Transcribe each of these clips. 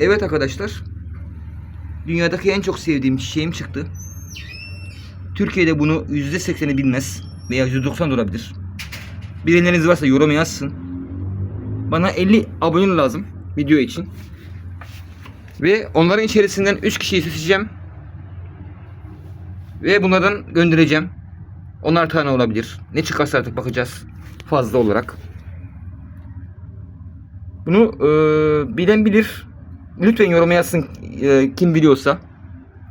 Evet arkadaşlar. Dünyadaki en çok sevdiğim çiçeğim çıktı. Türkiye'de bunu %80'i bilmez veya %90 da olabilir. Bilenleriniz varsa yorum yazsın. Bana 50 abone lazım video için. Ve onların içerisinden 3 kişiyi seçeceğim. Ve bunlardan göndereceğim. Onar tane olabilir. Ne çıkarsa artık bakacağız. Fazla olarak. Bunu e, bilen bilir. Lütfen yoruma yazsın e, kim biliyorsa.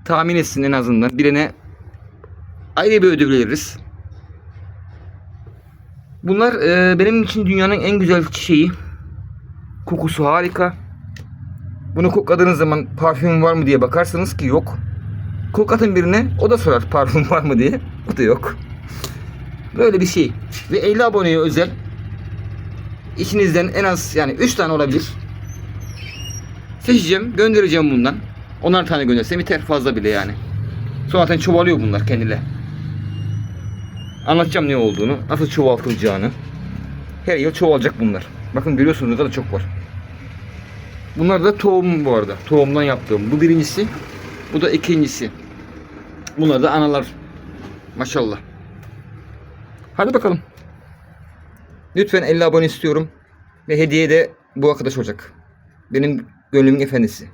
Tahmin etsin en azından. Birine ayrı bir ödül veririz. Bunlar e, benim için dünyanın en güzel çiçeği. Kokusu harika. Bunu kokladığınız zaman parfüm var mı diye bakarsanız ki yok. Koklatın birine o da sorar parfüm var mı diye. O da yok. Böyle bir şey. Ve 50 aboneye özel İçinizden en az yani 3 tane olabilir. Seçeceğim, göndereceğim bundan. Onar tane göndersem yeter fazla bile yani. Sonra zaten çoğalıyor bunlar kendiyle. Anlatacağım ne olduğunu, nasıl çoğaltılacağını. Her yıl çoğalacak bunlar. Bakın görüyorsunuz kadar çok var. Bunlar da tohum bu arada. Tohumdan yaptığım. Bu birincisi. Bu da ikincisi. Bunlar da analar. Maşallah. Hadi bakalım. Lütfen 50 abone istiyorum. Ve hediye de bu arkadaş olacak. Benim gönlümün efendisi.